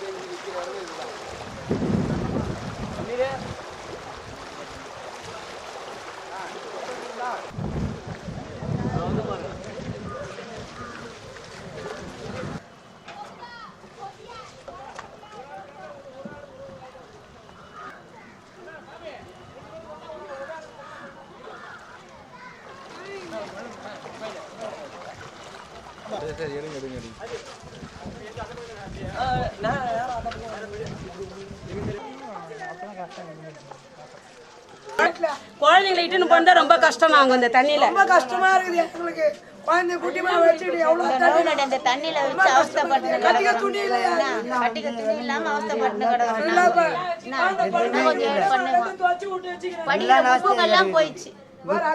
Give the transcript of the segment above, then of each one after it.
செஞ்சு விற்கிற அளவு இதுதான் சரி எடுங்க எடுங்க எடுங்க. குழந்தைங்களை இட்டுன்னு போனா ரொம்ப கஷ்டம் நாங்க இந்த தண்ணியில. ரொம்ப கஷ்டமா இருக்குது எங்களுக்கு. குழந்தை குட்டிமா வச்சுட்டு எவ்வளவு தண்ணி அந்த தண்ணியில வச்சு அவஸ்தைப்பட்டு கட்டிக்க துணி இல்லையா? கட்டிக்க துணி இல்லாம அவஸ்தைப்பட்டு படிக்கிற புக்குங்கெல்லாம் போயிடுச்சு.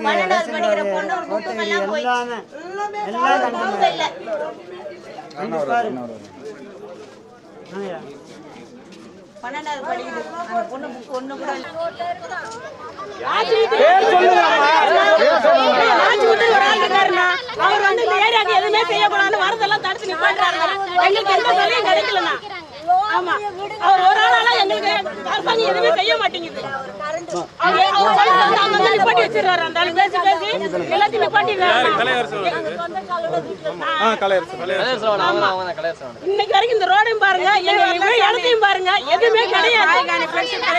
பன்னெண்டாவது படிக்கிற பொண்ணு புக்குங்கெல்லாம் போயிடுச்சு. இல்ல. பன்னெண்டாவது படிக்குது அந்த பொண்ணு புக்கு ஒண்ணு கூட அவர் வந்து இந்த ஏரியாக்கு எதுவுமே செய்யக்கூடாதுன்னு வரதெல்லாம் தடுத்து நிப்பாட்டுறாங்க எங்களுக்கு எந்த சலுகையும் கிடைக்கலண்ணா. ஆமா. அவர் ஒரு ஆளால எங்களுக்கு அரசாங்கம் எதுவுமே செய்ய மாட்டேங்குது. அவர் அவர் சொல்றது வந்து அங்க வந்து நிப்பாட்டி வச்சிருக்காரு அந்த ஆளு பேசி பேசி எல்லாத்தையும் நிப்பாட்டிடுறாரு இன்னைக்கு வரைக்கும் இந்த ரோடையும் பாருங்க எங்க இடத்தையும் பாருங்க எதுவுமே கிடையாது.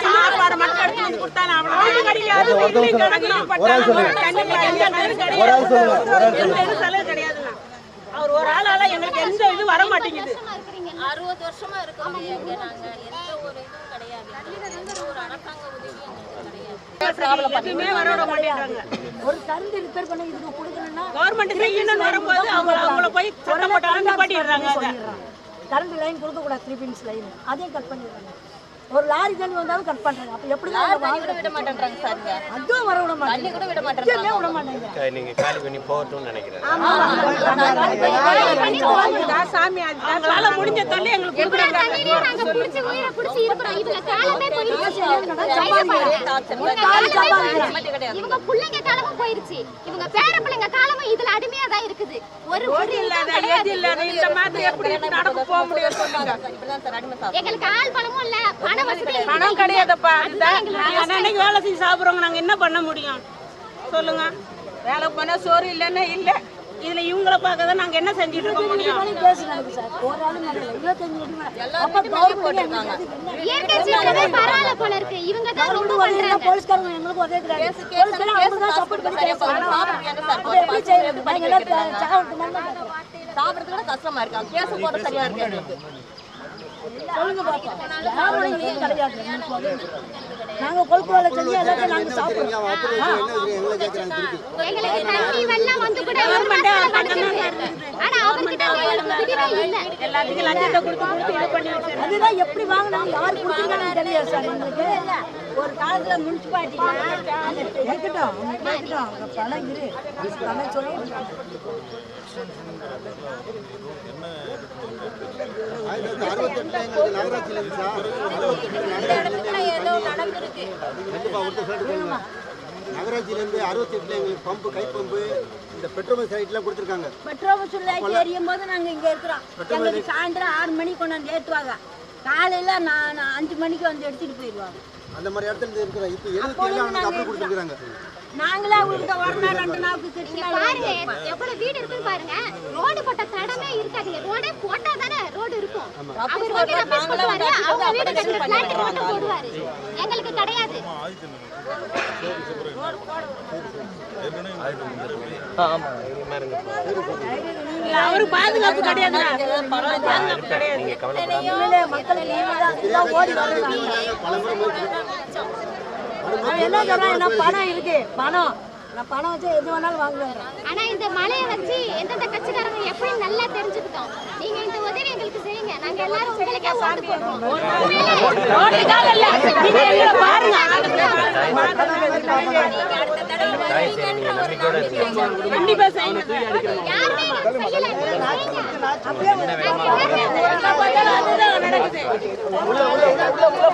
சாப்பாடு மட்டும் எடுத்து வந்து கொடுத்தாங்க அவ்வளவு கிடையாது. கிடையாது எந்த இது செலவு கிடையாதுண்ணா அவர் ஒரு ஆளால எங்களுக்கு எந்த இது வர மாட்டேங்குது. அறுபது வருஷமா இருக்கிறோம் இங்க நாங்க. எந்த ஒரு இதுவும் கிடையாது. ஒரு அரசாங்க எதுவுமே வர மாட்டேங்கிறாங்க ஒரு ரிப்பேர் பண்ணி இதுக்கு கொடுக்கணும்னா கவர்மெண்ட் செய்யணும்னு வரும்போது அவங்க அவங்கள போய் சட்டம் அதை கரண்ட் லைன் கொடுக்க கூடாது த்ரீ பின்ஸ் லைன் அதையும் கட் பண்ணிடுறாங்க. ஒரு லாரி தண்ணி வந்தாலும் கட் பண்றாங்க. அப்ப எப்படி கூட விட மாட்டேன்றாங்க சாருங்க அதுவும் வர விட மாட்டாங்க கூட விட நிச்சயமே விட மாட்டாங்க நீங்க காலி பண்ணி போகட்டும்னு நினைக்கிறேன். சாமி அவங்களால முடிஞ்ச தள்ளி எங்களுக்கு கொடுக்குறாங்க. நாங்க புடிச்சு உயிரை புடிச்சு இருக்கிறோம். இவங்க காலமே போயிருச்சு இவங்க பிள்ளைங்க காலமும் போயிருச்சு. இவங்க பேர பிள்ளைங்க காலமும் இதுல அடிமையா தான் இருக்குது. ஒரு ஒரு இல்லாத எது இல்லாத இந்த மாதிரி எப்படி நடக்க போக முடியும் சொல்லுங்க. எங்களுக்கு ஆள் பணமும் இல்ல. பணம் கிடையாதுப்பா. அன்னைக்கு வேலை செஞ்சு சாப்பிடுறோங்க நாங்க என்ன பண்ண முடியும்? சொல்லுங்க. வேலை பண்ண சோறு இல்லைன்னா இல்ல. இதுல இவங்கள பார்க்க தான் நாங்க என்ன செஞ்சுட்டு இருக்க முடியும். சாப்பிடுறது கூட கஷ்டமா இருக்கு. கேஸ் போட சரியா இருக்கு. சொல்லுங்க பாப்பா. யாரோட இதுவும் கிடையாது. நாங்க கொழுப்பு வேலை செஞ்சு எல்லாத்தையும் நாங்க சாப்பிடுறோம். எங்களுக்கு தண்ணி வெள்ளம் வந்து கூட ஆனா அவர்கிட்ட விடுதலை இல்ல. எல்லாத்துக்கும் லஞ்சத்தை கொடுத்து கொடுத்து இது பண்ணி வச்சிருக்கோம் அதுதான் எப்படி வாங்கினாங்க யாரு கொடுத்தீங்கன்னு தெரியாது சார். எங்களுக்கு ஒரு காலத்துல முனிசிபாலிட்டி இருக்கட்டும் அவங்க கேட்கட்டும் அவங்க பணம் இரு. பணம் சொல்லி நகராட்சியிலேருந்து அறுபத்தெட்டுல எங்களுக்கு பம்பு கை பம்பு இந்த பெட்ரோல் சைட்லாம் கொடுத்துருக்காங்க. பெட்ரோல் வசூல் எரியும் போது நாங்க இங்க இருக்கிறோம். எங்களுக்கு சாயந்தரம் ஆறு மணிக்கு கொண்டாந்து ஏற்றுவாங்க. காலையில நான் அஞ்சு மணிக்கு வந்து எடுத்துட்டு போயிடுவாங்க. அந்த மாதிரி இடத்துல இருக்கிறோம் இப்போ எழுபத்தி ஏழு கொடுத்துருக்காங்க? நாங்களே அவங்கள்ட்ட ஒரு நாள் ரெண்டு நாளுக்கு பாருங்க எவ்வளவு வீடு இருக்குன்னு பாருங்க. ரோடு போட்ட தடமே இருக்காது. ரோடே போட்டா அவர் வந்து ரமேஷ் போடுவாரு அவங்க வீடு கட்டுற பிளாட்டுக்கு மட்டும் போடுவாரு. எங்களுக்கு கிடையாது. அவரு பாதுகாப்பு கிடையாது. என்ன சொல்றான்? என்ன பணம் இருக்கு? பணம். நான் பணம் வச்சு எது வேணாலும் வாங்குவேன். ஆனா இந்த மலையை வச்சு எந்தெந்த கட்சிக்காரங்க எப்படி நல்லா தெரிஞ்சுக்கிட்டோம். நீங்க இந்த உதவி எங்களுக்கு எங்களுக்கு செய்யுங்க நாங்க எல்லாரும் உங்களுக்கே ஓட்டு இல்ல நீங்க எங்களை பாருங்க கண்டிப்பா செய்யணும் நடக்குது